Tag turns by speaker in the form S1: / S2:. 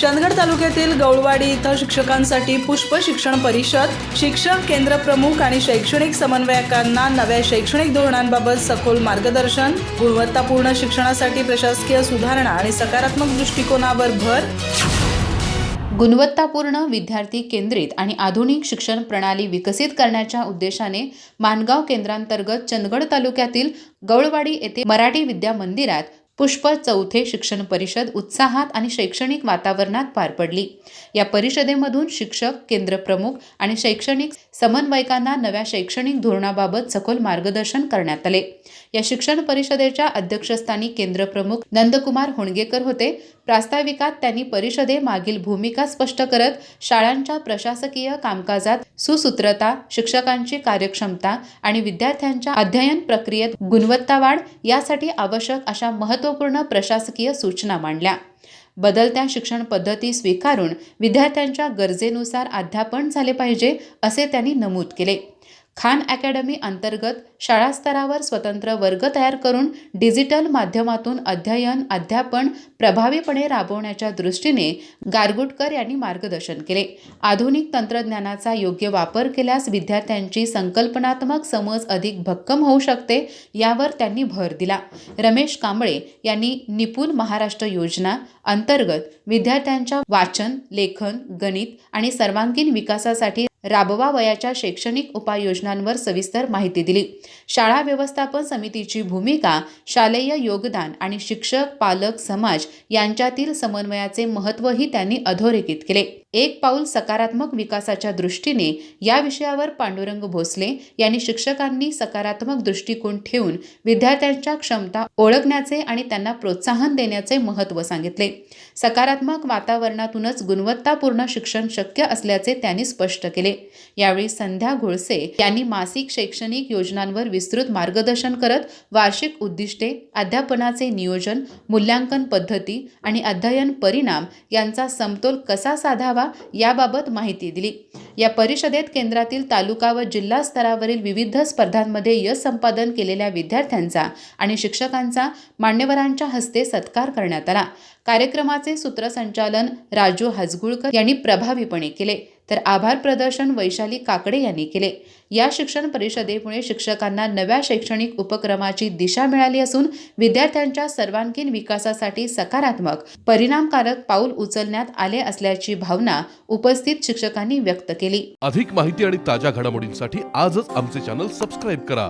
S1: चंदगड तालुक्यातील गौळवाडी इथं शिक्षकांसाठी पुष्प शिक्षण परिषद शिक्षक केंद्र प्रमुख आणि शैक्षणिक समन्वयकांना नव्या शैक्षणिक धोरणांबाबत सखोल मार्गदर्शन गुणवत्तापूर्ण शिक्षणासाठी प्रशासकीय सुधारणा आणि सकारात्मक दृष्टिकोनावर भर.
S2: गुणवत्तापूर्ण विद्यार्थी केंद्रित आणि आधुनिक शिक्षण प्रणाली विकसित करण्याच्या उद्देशाने मानगाव केंद्रांतर्गत चंदगड तालुक्यातील गौळवाडी येथे मराठी विद्या मंदिरात पुष्प चौथे शिक्षण परिषद उत्साहात आणि शैक्षणिक वातावरणात पार पडली. या परिषदेमधून शिक्षक केंद्र प्रमुख आणि शैक्षणिक समन्वयकांना नव्या शैक्षणिक धोरणाबाबत सखोल मार्गदर्शन करण्यात आले. या शिक्षण परिषदेच्या अध्यक्षस्थानी केंद्र प्रमुख नंदकुमार होणगेकर होते. प्रास्ताविकात त्यांनी परिषदेमागील भूमिका स्पष्ट करत शाळांच्या प्रशासकीय कामकाजात सुसूत्रता शिक्षकांची कार्यक्षमता आणि विद्यार्थ्यांच्या अध्ययन प्रक्रियेत गुणवत्ता वाढ यासाठी आवश्यक अशा महत्त्वपूर्ण प्रशासकीय सूचना मांडल्या. बदलत्या शिक्षण पद्धती स्वीकारून विद्यार्थ्यांच्या गरजेनुसार अध्यापन झाले पाहिजे असे त्यांनी नमूद केले. खान अकॅडमी अंतर्गत शाळास्तरावर स्वतंत्र वर्ग तयार करून डिजिटल माध्यमातून अध्ययन अध्यापन प्रभावीपणे राबवण्याच्या दृष्टीने गारगुटकर यांनी मार्गदर्शन केले. आधुनिक तंत्रज्ञानाचा योग्य वापर केल्यास विद्यार्थ्यांची संकल्पनात्मक समज अधिक भक्कम होऊ शकते यावर त्यांनी भर दिला. रमेश कांबळे यांनी निपुण महाराष्ट्र योजना अंतर्गत विद्यार्थ्यांच्या वाचन लेखन गणित आणि सर्वांगीण विकासासाठी राबवावयाच्या शैक्षणिक उपाययोजनांवर सविस्तर माहिती दिली. शाळा व्यवस्थापन समितीची भूमिका शालेय योगदान आणि शिक्षक पालक समाज यांच्यातील समन्वयाचे महत्त्वही त्यांनी अधोरेखित केले. एक पाऊल सकारात्मक विकासाच्या दृष्टीने या विषयावर पांडुरंग भोसले यांनी शिक्षकांनी सकारात्मक दृष्टिकोन ठेवून विद्यार्थ्यांच्या क्षमता ओळखण्याचे आणि त्यांना प्रोत्साहन देण्याचे महत्त्व सांगितले. सकारात्मक वातावरणातूनच गुणवत्तापूर्ण शिक्षण शक्य असल्याचे त्यांनी स्पष्ट केले. यावेळी संध्या घोळसे यांनी मासिक शैक्षणिक योजनांवर विस्तृत मार्गदर्शन करत वार्षिक उद्दिष्टे अध्यापनाचे नियोजन मूल्यांकन पद्धती आणि अध्ययन परिणाम यांचा समतोल कसा साधावा याबाबत माहिती दिली. या परिषदेत केंद्रातील तालुका व जिल्हा स्तरावरील विविध स्पर्धांमध्ये यश संपादन केलेल्या विद्यार्थ्यांचा आणि शिक्षकांचा मान्यवरांच्या हस्ते सत्कार करण्यात आला. कार्यक्रमाचे सूत्रसंचालन राजू हजगुळकर यांनी प्रभावीपणे केले. तर आभार प्रदर्शन वैशाली काकडे यांनी केले. या शिक्षण परिषदेमुळे शिक्षकांना नव्या शैक्षणिक उपक्रमाची दिशा मिळाली असून विद्यार्थ्यांच्या सर्वांगीण विकासासाठी सकारात्मक परिणामकारक पाऊल उचलण्यात आले असल्याची भावना उपस्थित शिक्षकांनी व्यक्त केली.
S3: अधिक माहिती आणि ताज्या घडामोडींसाठी आजच आमचे चॅनल सबस्क्राईब करा.